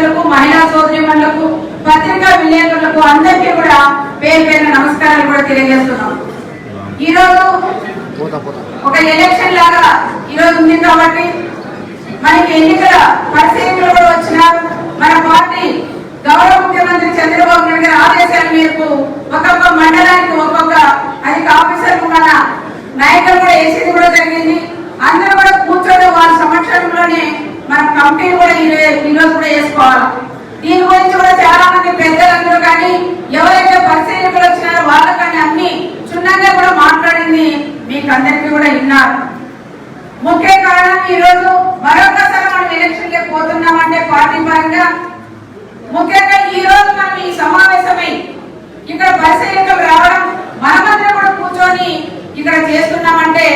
కార్యకర్తలకు మహిళా సోదరిమణులకు పత్రికా విలేకరులకు అందరికీ కూడా పేరు పేరు నమస్కారాలు కూడా తెలియజేస్తున్నాం. ఈ రోజు ఒక ఎలక్షన్ లాగా ఈ రోజు ఉంది కాబట్టి మనకి ఎన్నికల పరిశీలనలు కూడా వచ్చినారు. మన పార్టీ గౌరవ ముఖ్యమంత్రి చంద్రబాబు నాయుడు గారి ఆదేశాల మేరకు ఒక్కొక్క మండలానికి ఒక్కొక్క అధిక ఆఫీసర్ మన నాయకులు కూడా వేసేది కూడా జరిగింది. అందరూ కూడా కూర్చొని వారి సమక్షంలోనే మన కంపెనీ కూడా ఈ రోజు కూడా వేసుకోవాలి దీని గురించి కూడా చాలా మంది పెద్దలందరూ కానీ ఎవరైతే పరిశీలకులు వచ్చినారో వాళ్ళ కానీ అన్ని క్షుణ్ణంగా కూడా మాట్లాడింది మీకు అందరికీ కూడా విన్నారు ముఖ్య కారణం ఈ రోజు మరొకసారి మనం ఎలక్షన్కి పోతున్నామంటే పార్టీ పరంగా ముఖ్యంగా ఈ రోజు మనం ఈ సమావేశమై ఇక్కడ పరిశీలకులు రావడం మనమందరం కూడా కూర్చొని ఇక్కడ చేస్తున్నామంటే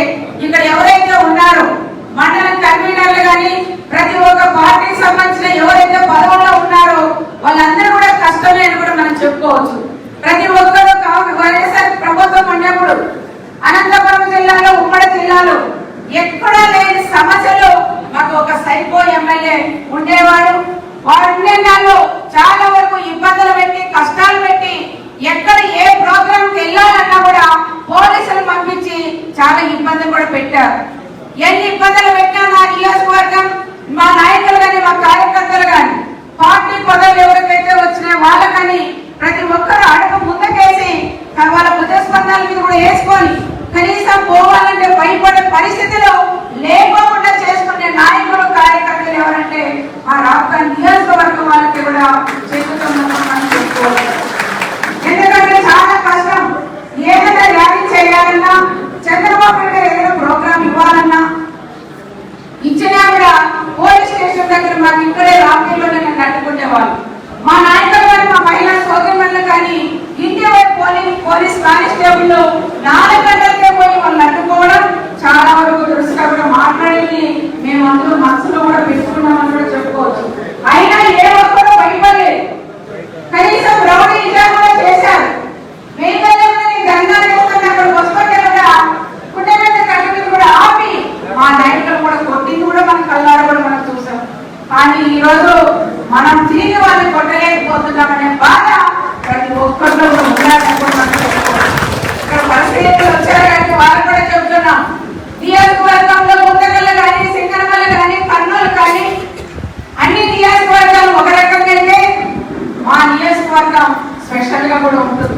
ఇక్కడ ఎవరైతే ఉన్నారో మండలం కన్వీనర్లు కానీ ప్రతి ఒక్క పార్టీకి సంబంధించిన ఎవరైతే పదవుల్లో ఉన్నారో వాళ్ళందరూ కూడా కష్టమే అని కూడా మనం చెప్పుకోవచ్చు. ప్రతి ఒక్కరు వైఎస్ఆర్ ప్రభుత్వం ఉన్నప్పుడు అనంతపురం జిల్లాలో ఉమ్మడి జిల్లాలో ఎక్కడా లేని సమస్యలు మాకు ఒక సైకో ఎమ్మెల్యే ఉండేవాడు. వాడు నాలో చాలా వరకు ఇబ్బందులు పెట్టి కష్టాలు పెట్టి ఎక్కడ ఏ ప్రోగ్రాంకి వెళ్ళాలన్నా కూడా పోలీసులు పంపించి చాలా ఇబ్బందులు కూడా పెట్టారు. ఎన్ని ఇబ్బందులు పెట్టినా నా నియోజకవర్గం మా నాయకులు కానీ మా కార్యకర్తలు కానీ పార్టీ పదవులు ఎవరికైతే వచ్చినాయో వాళ్ళకని ప్రతి ఒక్కరు అడుగు ముందుకేసి వాళ్ళ ప్రతిస్పందనల మీద కూడా వేసుకొని కనీసం పోవాలంటే భయపడే పరిస్థితిలో లేకోకుండా చేసుకునే నాయకులు కార్యకర్తలు ఎవరంటే ఆ రాష్ట్ర నియోజకవర్గం వాళ్ళకి కూడా చెందుతున్నట్టు చెప్పుకోవాలి ఎందుకంటే చాలా కష్టం ఏదైనా ర్యాలీ చేయాలన్నా చంద్రబాబు నాయుడు గారు ఏదైనా ప్రోగ్రామ్ ఇవ్వాలన్నా ఇచ్చినా కూడా పోలీస్ స్టేషన్ దగ్గర మాకు ఇక్కడే రాత్రిలోనే నన్ను అడ్డుకునేవాళ్ళు మా నాయకులు కానీ మా మహిళా సోదరులు కానీ ఇంటి వైపు పోలీస్ పోలీస్ కానిస్టేబుల్ నాలుగు గంటలకే పోయి వాళ్ళు అడ్డుకోవడం చాలా వరకు దురుసుగా కూడా మాట్లాడింది మేము అందరూ మనసులో కూడా పెట్టుకున్నామని కూడా చెప్పుకోవచ్చు అయినా ఏ ఒక్కరూ భయపడలేదు కనీసం రౌడీ ఇలా కూడా చేశారు మేకల్ని గంగా వేసుకొని అక్కడ వస్తుంటే కూడా గుండె మీద కట్టు మీద కూడా ఆపి మా నాయకులు కూడా కొట్టింది కూడా మన కళ్ళార కూడా మనం చూసాం ఈరోజు మనం తిరిగి వాళ్ళని కొట్టలేకపోతున్నామనే బాధ ప్రతి ఒక్కరిలో కూడా ఉండాలని కూడా ఇక్కడ పరిస్థితులు వచ్చారు కానీ వాళ్ళు కూడా చెప్తున్నాం నియోజకవర్గంలో ముందగల్ల కానీ సింగనమల్ల కానీ కర్నూలు కానీ అన్ని నియోజకవర్గాలు ఒక రకంగా అయితే మా నియోజకవర్గం స్పెషల్గా కూడా ఉంటుంది.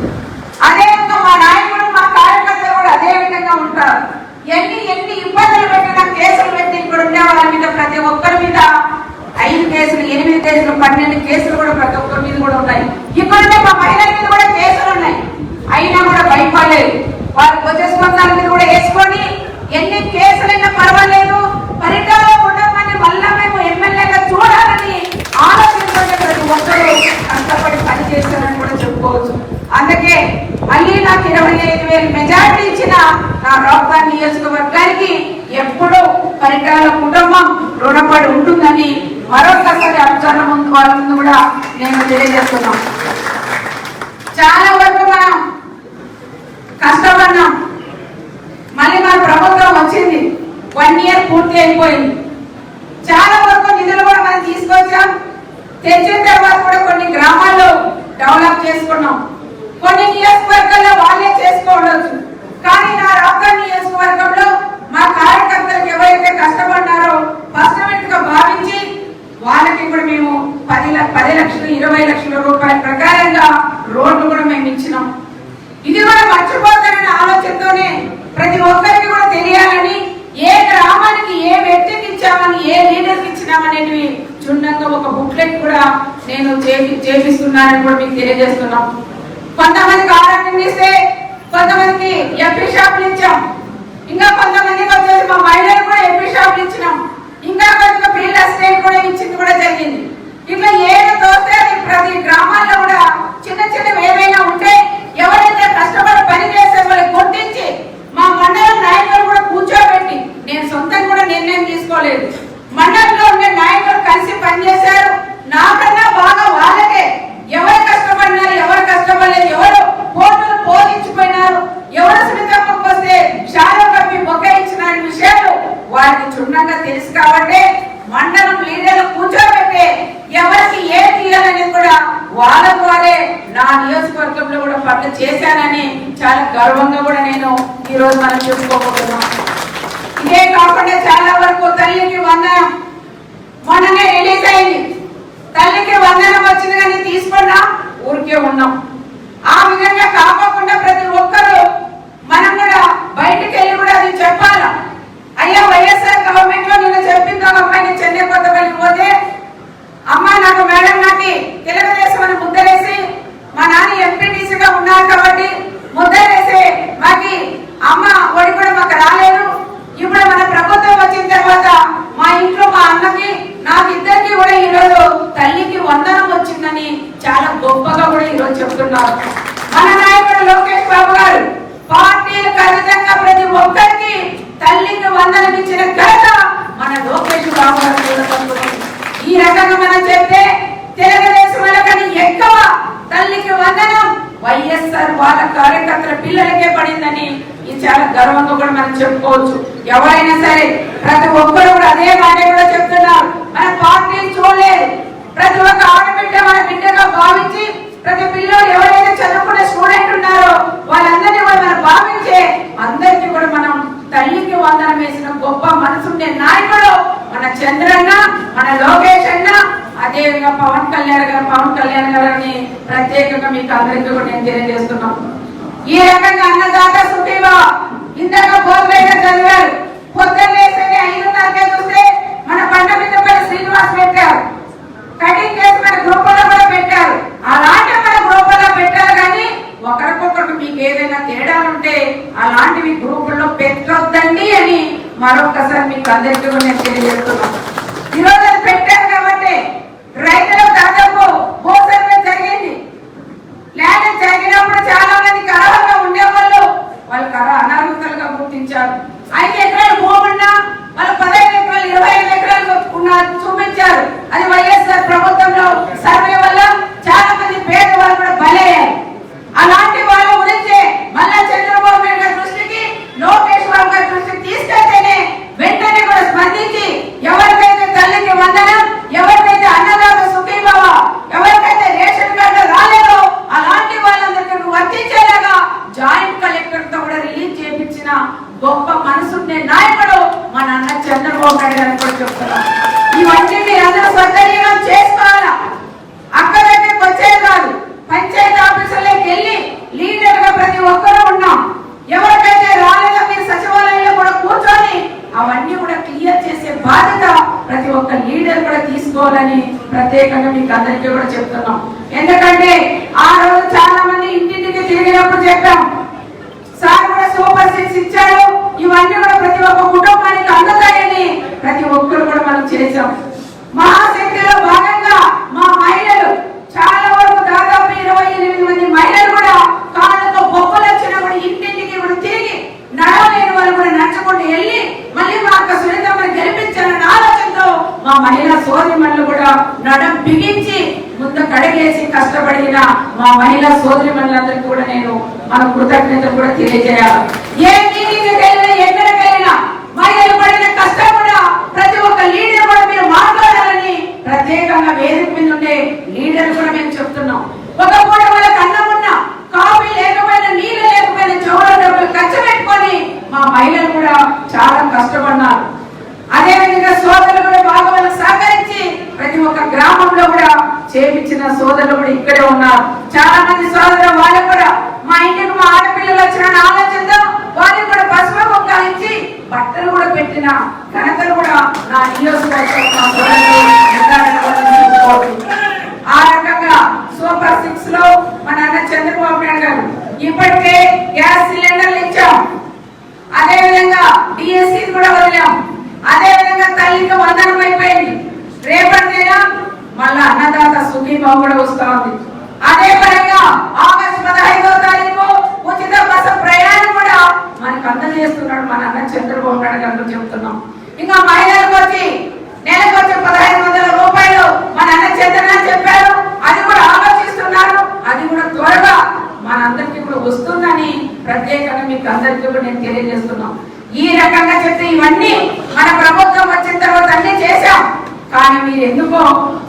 అదేవిధంగా మా నాయకుడు మా కార్యకర్తలు కూడా అదే విధంగా ఉంటారు. ఎన్ని ఎన్ని ఇబ్బందులు పెట్టినా కేసులు పెట్టి ఇక్కడ ఉండే వాళ్ళ మీద ప్రతి ఒక్కరు కేసులు ఎనిమిది కేసులు పన్నెండు కేసులు కూడా ప్రతి ఒక్కరి మీద కూడా ఉన్నాయి. ఇప్పటికే మా మహిళల మీద కూడా కేసులు ఉన్నాయి. అయినా కూడా భయపడలేదు. వారి ప్రతిస్పందన మీద కూడా వేసుకొని ఎన్ని కేసులైనా పర్వాలేదు. పరిటాల కుటుంబాన్ని మళ్ళా మేము ఎమ్మెల్యేగా చూడాలని ఆలోచించుకుంటే ప్రతి ఒక్కరూ. కష్టపడి పని చేస్తారని కూడా చెప్పుకోవచ్చు. అందుకే మళ్ళీ నాకు ఇరవై ఐదు వేలు మెజారిటీ ఇచ్చిన నా రాజధాని నియోజకవర్గానికి ఎప్పుడూ పరిటాల కుటుంబం రుణపడి ఉంటుందని మరొకసారి ముందు వాళ్ళ ముందు కూడా నేను తెలియజేస్తున్నాం. చాలా వరకు మనం కష్టపడినాం మళ్ళీ మన ప్రభుత్వం వచ్చింది. వన్ ఇయర్ పూర్తి అయిపోయింది. చాలా వరకు నిధులు కూడా మనం తీసుకొచ్చాం. తెచ్చిన తర్వాత కూడా కొన్ని గ్రామాల్లో డెవలప్ చేసుకున్నాం. కొన్ని నియోజకవర్గాల్లో వాళ్ళే చేసుకోవచ్చు కానీ నా రాష్ట్ర నియోజకవర్గంలో మా కార్యకర్తలకు ఎవరైతే కష్టపడ్డారో ఫస్ట్ భావించి వాళ్ళకి కూడా మేము పది ల- పది లక్షలు ఇరవై లక్షల రూపాయల ప్రకారంగా రోడ్లు కూడా మేము ఇచ్చినాం. ఇది కూడా మర్చిపోతారనే ఆలోచనతోనే ప్రతి ఒక్కరికి కూడా తెలియాలని ఏ గ్రామానికి ఏ వ్యక్తికి ఇచ్చామని ఏ లీడర్కి ఇచ్చినామనేటివి చుండంగా ఒక బుక్లెట్ కూడా నేను చేపి చేపిస్తున్నానని కూడా మీకు తెలియజేస్తున్నాం. కొంతమందికి ఆరోగ్యం ఇస్తే కొంతమందికి ఎంపీ షాపులు ఇచ్చాం. ఇంకా కొంతమందికి వచ్చేసి మా మహిళలు కూడా ఎంపీ షాపులు ఇచ్చినాం. ఇంకా కొంచెం రియల్ ఎస్టేట్ కూడా ఇచ్చింది కూడా జరిగింది. ఇట్లా ఏది తోస్తే అది ప్రతి గ్రామాల్లో కూడా చిన్న చిన్నవి ఏవైనా ఉంటే ఎవరైతే కష్టపడి పని చేసే వాళ్ళని గుర్తించి మా మండలం నాయకులు కూడా కూర్చోబెట్టి నేను సొంతంగా కూడా నిర్ణయం తీసుకోలేదు. మండలంలో ఉండే నాయకులు కలిసి పనిచేశారు. నాకన్నా బాగా వాళ్ళకే ఎవరు కష్టపడినారు ఎవరు కష్టపడలేదు ఎవరు కోర్టులు పోలించిపోయినారు ఎవరు సునీతమ్మకు వస్తే షాలో కప్పి బొక్క ఇచ్చిన విషయాలు వారికి క్షుణ్ణంగా తెలుసు కాబట్టి మండలం లీడర్లు కూర్చోబెట్టి ఎవరికి ఏ తీయాలని కూడా వాళ్ళ ద్వారే నా నియోజకవర్గంలో కూడా పనులు చేశానని చాలా గర్వంగా కూడా నేను ఈరోజు మనం చెప్పుకోబోతున్నాం. ఇదే కాకుండా చాలా వరకు తల్లికి వందనం. మొన్ననే రిలీజ్ అయింది. తల్లికి వందనం వచ్చింది కానీ తీసుకున్నా ఊరికే ఉన్నాం. ఆ విధంగా కాపాకుండా ప్రతి ఒక్కరూ మనం కూడా బయటికి వెళ్ళి కూడా అది చెప్పాలా? అయ్యా వైఎస్ఆర్ గవర్నమెంట్లో నేను చెప్పింది అమ్మాయిని చెన్నై కొత్త పోతే అమ్మ నాకు మేడం నాకు తెలుగుదేశం అని ముద్దరేసి మా నాన్న ఎంపీటీసీగా ఉన్నారు కాబట్టి ముద్దరేసి మాకి అమ్మ ఒడి కూడా మాకు రాలేదు ఇప్పుడు మన ప్రభుత్వం వచ్చిన తర్వాత మా ఇంట్లో మా అన్నకి నాకు ఇద్దరికి కూడా ఈరోజు తల్లికి వందనం వచ్చిందని చాలా గొప్పగా కూడా ఈరోజు చెప్తున్నారు మన నాయకుడు లోకేష్ బాబు గారు పార్టీలు ఖచ్చితంగా ప్రతి ఒక్కరికి తల్లికి వందనం ఇచ్చిన ఘనత మన లోకేష్ బాబు గారు కూడా దక్కుతుంది. ఈ రకంగా మనం చెప్తే తెలుగుదేశం వాళ్ళకని ఎక్కువ తల్లికి వందనం వైఎస్ఆర్ వాళ్ళ కార్యకర్తల పిల్లలకే పడిందని ఇది చాలా గర్వంగా కూడా మనం చెప్పుకోవచ్చు ఎవరైనా సరే ప్రతి ఒక్కరు కూడా కూడా చెప్తున్నారు మన పార్టీని చూడలేదు ప్రతి ఒక్క ఆడబిడ్డ మన బిడ్డగా భావించి ప్రతి పిల్లలు ఎవరైతే చదువుకునే స్టూడెంట్ ఉన్నారో వాళ్ళందరినీ కూడా మనం భావించే అందరికీ కూడా మనం తల్లికి వందనం వేసిన గొప్ప మనసుండే నాయకుడు మన చంద్రన్న మన లోకేష్ అన్న. అదేవిధంగా పవన్ కళ్యాణ్ గారు పవన్ కళ్యాణ్ గారిని ప్రత్యేకంగా మీకు అందరికీ కూడా నేను తెలియజేస్తున్నాం ఈ రకంగా అన్నదాత సుఖీవా ఇందాక బోర్లైన చదివారు మన పెట్టారు. కూడా పెట్టారు. అలాంటి పెట్టారు కానీ మీకు ఏదైనా ఉంటే అని మరొకసారి మీకు అందరికీ నేను తెలియజేస్తున్నాను. ఈరోజు అది పెట్టారు కాబట్టి రైతులకు దాదాపు భూ సర్వే జరిగింది ల్యాండ్ జరిగినప్పుడు చాలా మంది అర్హంగా ఉండేవాళ్ళు వాళ్ళకి అర్హ అనర్హతలుగా గుర్తించారు ఐదు ఎకరాలు భూమి ఉన్నా వాళ్ళు పదహైదు ఎకరాలు ఇరవై ఐదు ఎకరాలు ఉన్నారు చూపించారు అది వైఎస్ఆర్ ప్రభుత్వంలో సర్వే వల్ల చాలా మంది పేదవాళ్ళు కూడా బలయ్యారు అలాంటి వాళ్ళ గురించి మళ్ళా చంద్రబాబు నాయుడు గారి దృష్టికి లోకేష్ బాబు గారి దృష్టికి తీసుకెళ్తేనే వెంటనే కూడా స్పందించి ఎవరికైతే తల్లికి వందనం ఎవరికైతే అన్నదాత సుఖీభావ ఎవరికైతే రేషన్ కార్డు రాలేదో అలాంటి వాళ్ళందరికీ వర్తించేలాగా జాయింట్ కలెక్టర్తో కూడా రిలీజ్ చేయించిన గొప్ప మనసుండే నాయకుడు మన అన్న చంద్రబాబు నాయుడు గారు కూడా చెప్తున్నారు ఇవన్నీ మీరందరూ సద్వినియోగం చేసుకోవాలా అక్కడ దగ్గరికి వచ్చేది కాదు పంచాయతీ ఆఫీసులోకి వెళ్ళి లీడర్గా ప్రతి ఒక్కరూ ఉన్నాం ఎవరికైతే రాలేదో మీరు సచివాలయంలో కూడా కూర్చొని అవన్నీ కూడా క్లియర్ చేసే బాధ్యత ప్రతి ఒక్క లీడర్ కూడా తీసుకోవాలని ప్రత్యేకంగా మీకు అందరికీ కూడా చెప్తున్నాం ఎందుకంటే ఆ రోజు చాలా మంది ఇంటింటికి కార్యక్రమం సార్ కూడా సూపర్ సిక్స్ ఇచ్చారు. ఇవన్నీ కూడా ప్రతి ఒక్క కుటుంబానికి అందుతాయని ప్రతి ఒక్కరు కూడా మనం చేశాం. మహాశక్తిలో భాగంగా మా మహిళలు చాలా వరకు దాదాపు ఇరవై ఎనిమిది మంది మహిళలు కూడా కాళ్ళతో బొబ్బలు వచ్చినా కూడా ఇంటింటికి కూడా తిరిగి నడవలేని వాళ్ళు కూడా నచ్చకుండా వెళ్ళి మళ్ళీ మా అక్క సునీతమ్మని గెలిపించాలన్న ఆలోచనతో మా మహిళా సోదరిమణులు కూడా నడం బిగించి ముందు కడిగేసి కష్టపడిన మా మహిళా మన కృతజ్ఞతలు కూడా తెలియజేయాలి. ఏ మీటింగ్ వెళ్ళినా ఎక్కడికి వెళ్ళినా మహిళలు పడిన కష్టం కూడా ప్రతి ఒక్క లీడర్ కూడా మీరు మాట్లాడాలని ప్రత్యేకంగా వేదిక మీద ఉండే లీడర్ కూడా మేము చెప్తున్నాం ఒక పూట వాళ్ళకి అన్నం ఉన్నా కాఫీ లేకపోయినా నీళ్ళు లేకపోయినా చౌర డబ్బులు ఖర్చు పెట్టుకొని మా మహిళలు కూడా చాలా కష్టపడినారు అదే విధంగా సోదరులు కూడా బాగా వాళ్ళకి సహకరించి ప్రతి ఒక్క గ్రామంలో కూడా చేపించిన సోదరులు కూడా ఇక్కడే ఉన్నారు చాలా మంది సోదరులు వాళ్ళు కూడా మా ఇంటికి మా ఆడపిల్లలు వచ్చిన ఆలోచనతో వాళ్ళకి కూడా పసుపు కుంకాలు ఇచ్చి బట్టలు కూడా పెట్టిన ఘనతలు కూడా నా నియోజకవర్గం మా సోదరులు నిర్ధారణ వల్ల తీసుకోవాలి. ఆ రకంగా సూపర్ సిక్స్లో మన అన్న చంద్రబాబు నాయుడు గారు ఇప్పటికే గ్యాస్ సిలిండర్లు ఇచ్చాం. అదే విధంగా డిఎస్సి కూడా వదిలాం. అదే విధంగా తల్లికి వందనం అయిపోయింది. రేపటిదైనా మళ్ళా అన్నదాత సుఖీభావం కూడా వస్తా ఉంది. అదే పరంగా ఆగస్టు పదహైదో తారీఖు ఉచిత బస్సు ప్రయాణం కూడా మనకు అందజేస్తున్నాడు మన అన్న చంద్రబాబు నాయుడు గారు చెప్తున్నాం. ఇంకా మహిళలకు వచ్చి నెలకు వచ్చి పదహైదు వందల రూపాయలు మన అన్న చంద్రనాథ్ చెప్పారు. అది కూడా ఆలోచిస్తున్నారు. అది కూడా త్వరగా మనందరికీ కూడా వస్తుందని ప్రత్యేకంగా మీకు అందరికీ కూడా నేను తెలియజేస్తున్నాం. ఈ రకంగా చెప్తే ఇవన్నీ మన ప్రభుత్వం వచ్చిన తర్వాత అన్ని చేశాం. మీరు ఎందుకో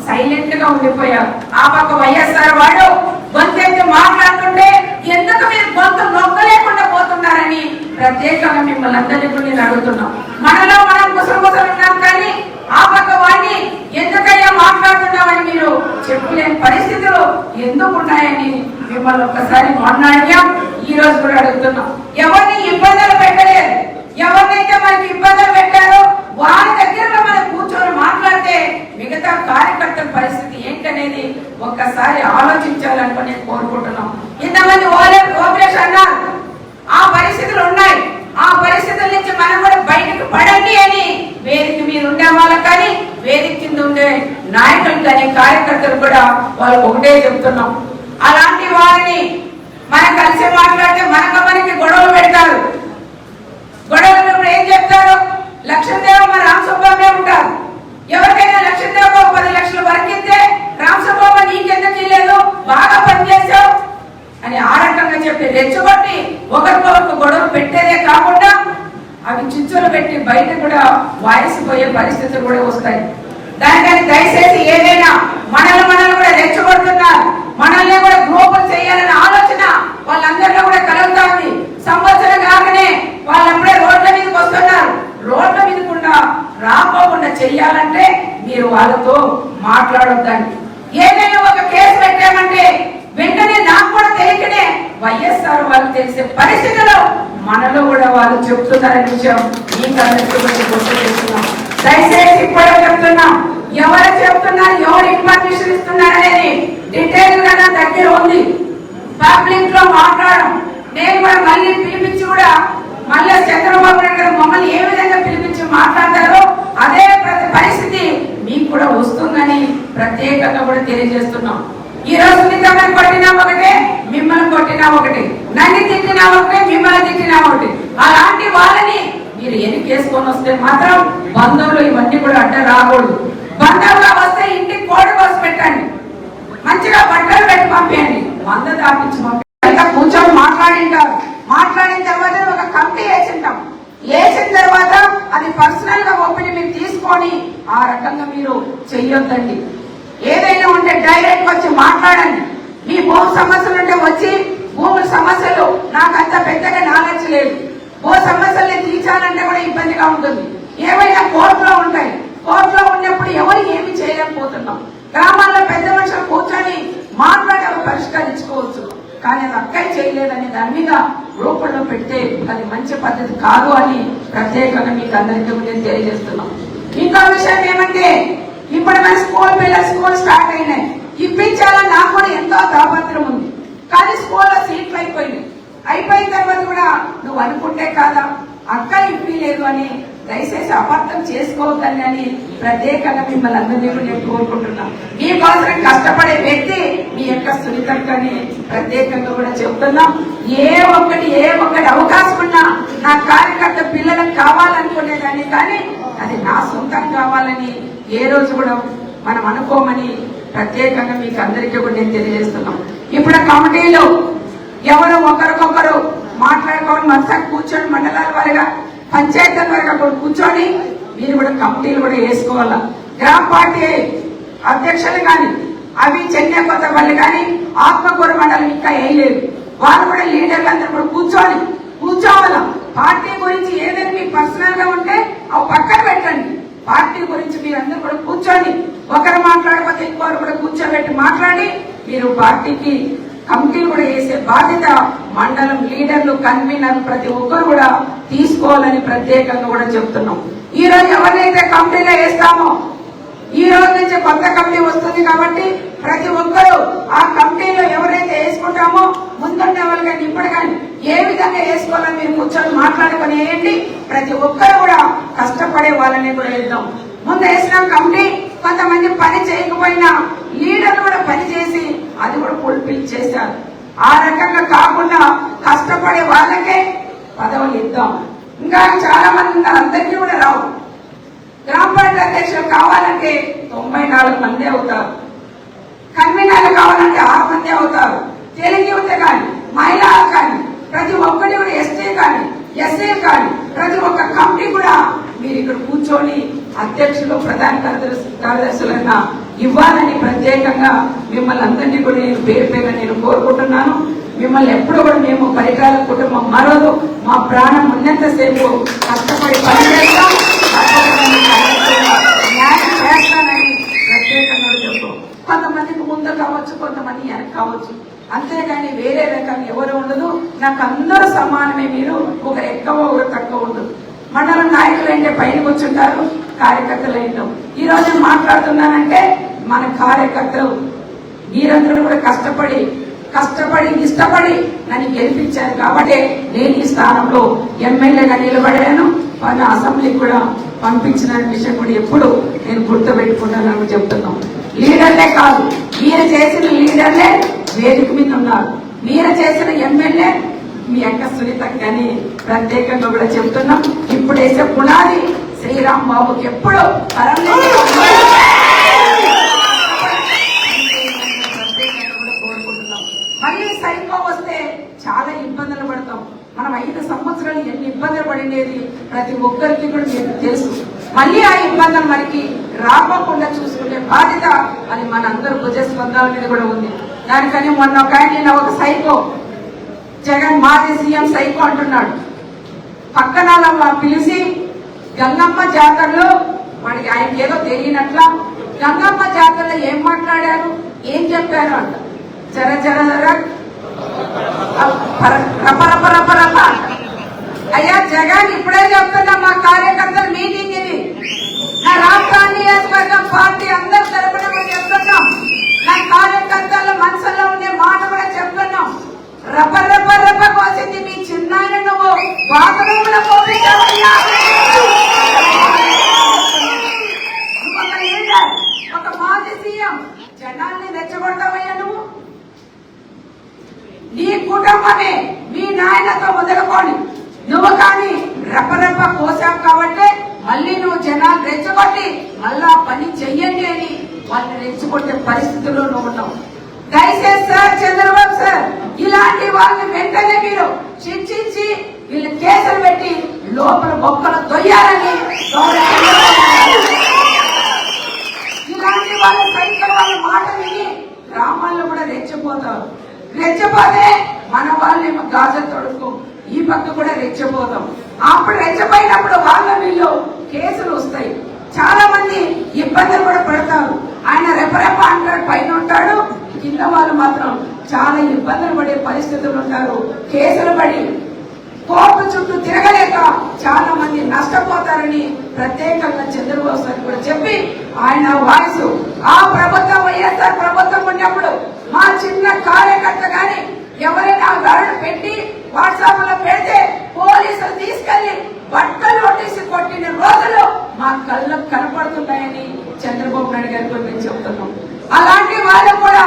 సైలెంట్గా ఉండిపోయారు. ఆ పక్క వైఎస్ఆర్ వాడు గొంతెత్తి మాట్లాడుతుంటే ఎందుకు మీరు గొంతు నొక్కలేకుండా పోతున్నారని ప్రత్యేకంగా మిమ్మల్ని అందరినీ కూడా నేను అడుగుతున్నాం. మనలో మనం ముసలు ఉన్నాం కానీ ఆ పక్క వాడిని ఎందుకయ్యా మాట్లాడుతున్నామని మీరు చెప్పలేని పరిస్థితులు ఎందుకు ఉన్నాయని మిమ్మల్ని ఒక్కసారి మొన్న అడిగాం ఈ రోజు కూడా అడుగుతున్నాం. ఎవరిని ఇబ్బందులు పెట్టలేదు? ఎవరినైతే మనకి ఇబ్బందులు పెట్టారో వారి దగ్గర మనం కూర్చొని మాట్లాడితే మిగతా కార్యకర్తల పరిస్థితి ఏంటనేది ఒక్కసారి ఆలోచించాలని నేను కోరుకుంటున్నాం. ఇంతమంది ఓలే ఓపేష్ అన్నారు. ఆ పరిస్థితులు ఉన్నాయి. ఆ పరిస్థితుల నుంచి మనం కూడా బయటకు పడండి అని వేదిక మీద ఉండే వాళ్ళకి కానీ వేదిక కింద ఉండే నాయకులు కానీ కార్యకర్తలు కూడా వాళ్ళకు ఒకటే చెప్తున్నాం. వారిని. మనం కలిసి మాట్లాడితే మనకు మనకి గొడవలు పెడతారు. గొడవలు ఇప్పుడు ఏం చెప్తారు? లక్ష్మీదేవ మా రామసుబ్బామే ఉంటారు. ఎవరికైనా లక్ష్మీదేవ ఒక పది లక్షలు వరకిస్తే రామసుబ్బాబు నీకెందుకు ఇవ్వలేదు బాగా పనిచేసావు అని ఆ రకంగా చెప్పి రెచ్చగొట్టి ఒకరికొకరు గొడవలు పెట్టేదే కాకుండా అవి చిచ్చులు పెట్టి బయట కూడా వాయిస్ పోయే పరిస్థితులు కూడా వస్తాయి. దానికని దయచేసి ఏదైనా మనల్ని మనల్ని కూడా రెచ్చగొడుతున్నారు. మనల్ని కూడా గ్రూపులు చేయాలనే ఆలోచన వాళ్ళందరిలో కూడా కలుగుతా ఉంది సంవత్సరం కాకనే వాళ్ళప్పుడే రోడ్ల మీదకి వస్తున్నారు. రోడ్ల మీదకుండా రాకోకుండా చెయ్యాలంటే మీరు వాళ్ళతో మాట్లాడొద్దండి. ఏదైనా ఒక కేసు పెట్టామంటే వెంటనే నాకు కూడా తెలియకనే వైఎస్ఆర్ వాళ్ళు తెలిసే పరిస్థితిలో మనలో కూడా వాళ్ళు చెప్తున్నారనే విషయం ఈ అందరికీ గుర్తు చేస్తున్నాం దయచేసి కూడా చెప్తున్నాం. ఎవరు చెప్తున్నారు ఎవరు ఇన్ఫర్మేషన్ ఇస్తున్నారు అనేది డీటెయిల్గా నా దగ్గర ఉంది. పబ్లిక్లో మాట్లాడడం. నేను కూడా మళ్ళీ పిలిపించి కూడా మళ్ళీ చంద్రబాబు నాయుడు గారు మమ్మల్ని ఏ విధంగా పిలిపించి మాట్లాడతారో అదే ప్రతి పరిస్థితి మీకు కూడా వస్తుందని ప్రత్యేకంగా కూడా తెలియజేస్తున్నాం. ఈ రోజు మిమ్మల్ని కొట్టినా ఒకటే మిమ్మల్ని కొట్టినా ఒకటి. నన్ను తిట్టినా ఒకటే మిమ్మల్ని తిట్టినా ఒకటి. అలాంటి వాళ్ళని మీరు ఎన్నికేసుకొని వస్తే మాత్రం బంధువులు ఇవన్నీ కూడా అడ్డ రాకూడదు. బంధువులు వస్తే ఇంటికి కోడి కోసి పెట్టండి. మంచిగా బట్టలు పెట్టి పంపేయండి. వంద దాపించి పంపేయండి. కూర్చొని మాట్లాడింటారు. మాట్లాడిన తర్వాత ఒక కమిటీ వేసింటాం. వేసిన తర్వాత అది పర్సనల్గా ఓపెన్ మీరు తీసుకొని ఆ రకంగా మీరు చెయ్యొద్దండి. ఏదైనా ఉంటే డైరెక్ట్ వచ్చి మాట్లాడండి. మీ భూమి సమస్యలు ఉంటే వచ్చి భూముల సమస్యలు నాకు అంత పెద్దగా నాలెడ్జ్ లేదు. ఓ సమస్యల్ని తీర్చాలంటే కూడా ఇబ్బందిగా ఉంటుంది. ఏవైనా కోర్టులో ఉంటాయి. కోర్టులో ఉన్నప్పుడు ఎవరు ఏమి చేయలేకపోతున్నాం. గ్రామాల్లో పెద్ద మనుషులు కూర్చొని మాట్లాడి అవి పరిష్కరించుకోవచ్చు. కానీ అది అక్కడే చేయలేదని దాని మీద రూపంలో పెడితే అది మంచి పద్ధతి కాదు అని ప్రత్యేకంగా మీకు అందరికీ నేను తెలియజేస్తున్నాం. ఇంకో విషయం ఏమంటే ఇప్పుడు మన స్కూల్ పిల్లలు స్కూల్ స్టార్ట్ అయినాయి. ఇప్పించాలని నాకు కూడా ఎంతో తాపత్రం ఉంది. కానీ స్కూల్లో సీట్లు అయిపోయింది అయిపోయిన తర్వాత కూడా నువ్వు అనుకుంటే కాదా? అక్క ఇప్పిలేదు అని దయచేసి అపార్థం చేసుకోవద్దని అని ప్రత్యేకంగా మిమ్మల్ని అందరినీ కూడా నేను కోరుకుంటున్నాను మీకోసం కష్టపడే వ్యక్తి మీ యొక్క సునీతక్కని ప్రత్యేకంగా కూడా చెప్తున్నాం. ఏ ఒక్కటి ఏ ఒక్కటి అవకాశం ఉన్నా నా కార్యకర్త పిల్లలకు కావాలనుకునేదాన్ని కానీ అది నా సొంతం కావాలని ఏ రోజు కూడా మనం అనుకోమని ప్రత్యేకంగా మీకు అందరికీ కూడా నేను తెలియజేస్తున్నాం. ఇప్పుడు కమిటీలో ఎవరు ఒకరికొకరు మాట్లాడుకోవడం మనసా కూర్చొని మండలాల వారిగా పంచాయతీల వారిగా కూర్చొని మీరు కూడా కమిటీలు కూడా వేసుకోవాలా. గ్రామ పార్టీ అధ్యక్షులు కానీ అవి చెన్నై కొత్తపల్లి కానీ ఆత్మకూర మండలం ఇంకా వేయలేదు వాళ్ళు కూడా లీడర్లు అందరూ కూడా కూర్చోవాలి కూర్చోవాలా. పార్టీ గురించి ఏదైనా మీకు పర్సనల్గా ఉంటే అవి పక్కన పెట్టండి. పార్టీ గురించి మీరందరూ కూడా కూర్చోండి ఒకరు మాట్లాడకపోతే ఇంకొకరు కూడా కూర్చోబెట్టి మాట్లాడి మీరు పార్టీకి కమిటీలు కూడా వేసే బాధ్యత మండలం లీడర్లు కన్వీనర్ ప్రతి ఒక్కరు కూడా తీసుకోవాలని ప్రత్యేకంగా కూడా చెప్తున్నాం. ఈ రోజు ఎవరినైతే కమిటీలో వేస్తామో ఈ రోజు నుంచి కొత్త కమిటీ వస్తుంది కాబట్టి ప్రతి ఒక్కరూ ఆ కమిటీలో ఎవరైతే వేసుకుంటామో ముందుండే వాళ్ళు కానీ ఇప్పుడు కానీ ఏ విధంగా వేసుకోవాలని మీరు కూర్చొని మాట్లాడుకొని వేయండి. ప్రతి ఒక్కరు కూడా కష్టపడే వాళ్ళని కూడా వేద్దాం. ముందు వేసిన కమిటీ కొంతమంది పని చేయకపోయినా లీడర్లు కూడా పని చేసి అది కూడా ఫుల్ఫిల్ చేశారు. ఆ రకంగా కాకుండా కష్టపడే వాళ్ళకే పదవులు ఇద్దాం. ఇంకా చాలా మంది ఉన్నారు అందరికీ కూడా రావు. గ్రామ పంచాయతీ అధ్యక్షులు కావాలంటే తొంభై నాలుగు మంది అవుతారు. కన్వీనర్లు కావాలంటే ఆరు మంది అవుతారు. తెలుగు యువత కానీ మహిళలు కానీ ప్రతి ఒక్కటి కూడా ఎస్టీ కానీ ఎస్ఏ కానీ ప్రతి ఒక్క కంపెనీ కూడా మీరు ఇక్కడ కూర్చొని అధ్యక్షులు ప్రధాన కార్యదర్శి కార్యదర్శులైన ఇవ్వాలని ప్రత్యేకంగా మిమ్మల్ని అందరినీ కూడా నేను పేరు పేరు నేను కోరుకుంటున్నాను. మిమ్మల్ని ఎప్పుడు కూడా మేము పరికాల కుటుంబం మరోదు మా ప్రాణం ఉన్నంతసేపు కష్టపడి పనిచేస్తాం. న్యాయం చేస్తానని ప్రత్యేకంగా చెప్పు కొంతమందికి ముందు కావచ్చు కొంతమంది వెనక కావచ్చు. అంతేగాని వేరే రకం ఎవరు ఉండదు. నాకు అందరూ సమానమే మీరు. ఒకరు ఎక్కువ ఒకరు తక్కువ ఉండదు. మండల నాయకులు అంటే పైన కూర్చుంటారు. కార్యకర్తలు అయినాం ఈ రోజు నేను మాట్లాడుతున్నానంటే మన కార్యకర్తలు. మీరందరూ కూడా కష్టపడి కష్టపడి ఇష్టపడి నన్ను గెలిపించారు కాబట్టి నేను ఈ స్థానంలో ఎమ్మెల్యేగా నిలబడాను. వాళ్ళ అసెంబ్లీకి కూడా పంపించిన విషయం కూడా ఎప్పుడు నేను గుర్తుపెట్టుకుంటానని చెప్తున్నాం. లీడర్లే కాదు మీరు చేసిన లీడర్లే వేదిక మీద ఉన్నారు. మీరు చేసిన ఎమ్మెల్యే మీ అక్క సునీత కానీ ప్రత్యేకంగా కూడా చెప్తున్నాం. ఇప్పుడు వేసే పునాది శ్రీరామ్ బాబుకి ఎప్పుడు కోరుకుంటున్నాం మళ్ళీ సైకో వస్తే చాలా ఇబ్బందులు పడతాం. మనం ఐదు సంవత్సరాలు ఎన్ని ఇబ్బందులు పడినది ప్రతి ఒక్కరికి కూడా మీకు తెలుసు. మళ్ళీ ఆ ఇబ్బందులు మనకి రాకుండా చూసుకునే బాధ్యత అది మన అందరూ భుజస్పందాల మీద కూడా ఉంది. దానికని మొన్న ఒక ఆయన నిన్న ఒక సైకో జగన్ మాజీ సీఎం సైకో అంటున్నాడు. పక్కన పిలిచి గంగమ్మ జాతరలో మనకి ఆయనకి ఏదో తెలియనట్ల గంగమ్మ జాతరలో ఏం మాట్లాడారు? ఏం చెప్పారు అంట. జర జర జర. అయ్యా జగన్ ఇప్పుడే చెప్తున్నా మా కార్యకర్తలు మీటింగ్ ఇది. నా రాష్ట్రాన్ని నియోజకవర్గం పార్టీ అందరూ తరపున చెప్తున్నాం. నా కార్యకర్తల మనసులో ఉండే మాట కూడా చెప్తున్నాం. రప రప కోసింది మీ చిన్నాయన నువ్వు. బాత్రూమ్లో పోపించావయ్యా నువ్వు ఒక లీడర్ ఒక మాజీ సీఎం జనాల్ని రెచ్చగొడతావయ్యా నువ్వు నీ కుటుంబమే మీ నాయనతో మొదలుకొని నువ్వు కానీ రెప్పరెప్ప కోసావు కాబట్టి మళ్ళీ నువ్వు జనాలు రెచ్చగొట్టి మళ్ళా పని చెయ్యండి అని వాళ్ళని రెచ్చగొట్టే పరిస్థితుల్లో నువ్వు ఉన్నావు. దయచేసి సార్ చంద్రబాబు సార్ ఇలాంటి వాళ్ళని వెంటనే మీరు శిక్షించి వీళ్ళు కేసులు పెట్టి లోపల బొక్కలు తొయ్యాలని గౌరవ ఇలాంటి వాళ్ళ సైకిల్ వాళ్ళ మాట విని గ్రామాల్లో కూడా రెచ్చిపోతారు రెచ్చిపోతే మన వాళ్ళేమో గాజు తొడుకు ఈ పక్క కూడా రెచ్చిపోతాం అప్పుడు రెచ్చిపోయినప్పుడు వాళ్ళ వీళ్ళు కేసులు వస్తాయి చాలా మంది ఇబ్బందులు కూడా పడతారు ఆయన రెపరెప అంటాడు పైన ఉంటాడు కింద వాళ్ళు మాత్రం చాలా ఇబ్బందులు పడే పరిస్థితులు ఉంటారు కేసులు పడి కోర్టు చుట్టూ తిరగలేక చాలా మంది నష్టపోతారని ప్రత్యేకంగా చంద్రబాబు సార్ కూడా చెప్పి ఆయన వాయిస్ ఆ ప్రభుత్వం వైఎస్ఆర్ ప్రభుత్వం ఉన్నప్పుడు మా చిన్న కార్యకర్త గాని ఎవరైనా గరుడు పెట్టి వాట్సాప్లో పెడితే పోలీసులు తీసుకెళ్ళి బట్టలు ఒట్టేసి కొట్టిన రోజులు మా కళ్ళకు కనపడుతున్నాయని చంద్రబాబు నాయుడు గారి కూడా మేము చెప్తున్నాం. అలాంటి వాళ్ళు కూడా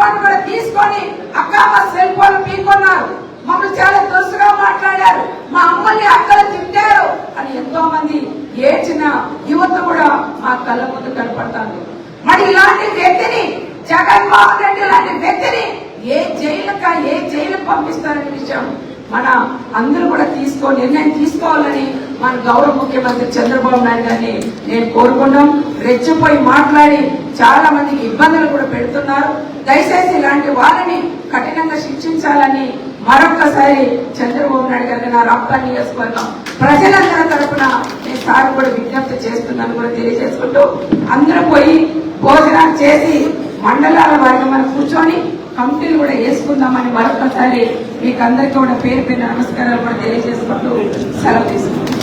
ఫోన్ కూడా తీసుకొని అక్క మా సెల్ ఫోన్ పీకొన్నారు మమ్మల్ని చాలా దురుసుగా మాట్లాడారు. మా అమ్మని అక్కలు తిట్టారు అని ఎంతో మంది ఏడ్చిన యువత కూడా మా కళ్ళ ముందు కనపడతాను మరి ఇలాంటి వ్యక్తిని జగన్మోహన్ రెడ్డి లాంటి వ్యక్తిని ఏ జైలుక ఏ జైలు పంపిస్తారనే విషయం మన అందరూ కూడా తీసుకో నిర్ణయం తీసుకోవాలని మన గౌరవ ముఖ్యమంత్రి చంద్రబాబు నాయుడు గారిని నేను కోరుకున్నాం రెచ్చిపోయి మాట్లాడి చాలా మందికి ఇబ్బందులు కూడా పెడుతున్నారు. దయచేసి ఇలాంటి వాళ్ళని కఠినంగా శిక్షించాలని మరొకసారి చంద్రబాబు నాయుడు గారికి నా రాష్ట్ర నియోజకవర్గం ప్రజలందరి తరఫున నేను సార్ కూడా విజ్ఞప్తి చేస్తున్నాను కూడా తెలియజేసుకుంటూ అందరూ పోయి భోజనాలు చేసి మండలాల వారిని మనం కూర్చొని కమిటీలు కూడా వేసుకుందామని మరొకసారి మీకు అందరికీ కూడా పేరు పేరు నమస్కారాలు కూడా తెలియజేసుకుంటూ సెలవు తీసుకుంటాం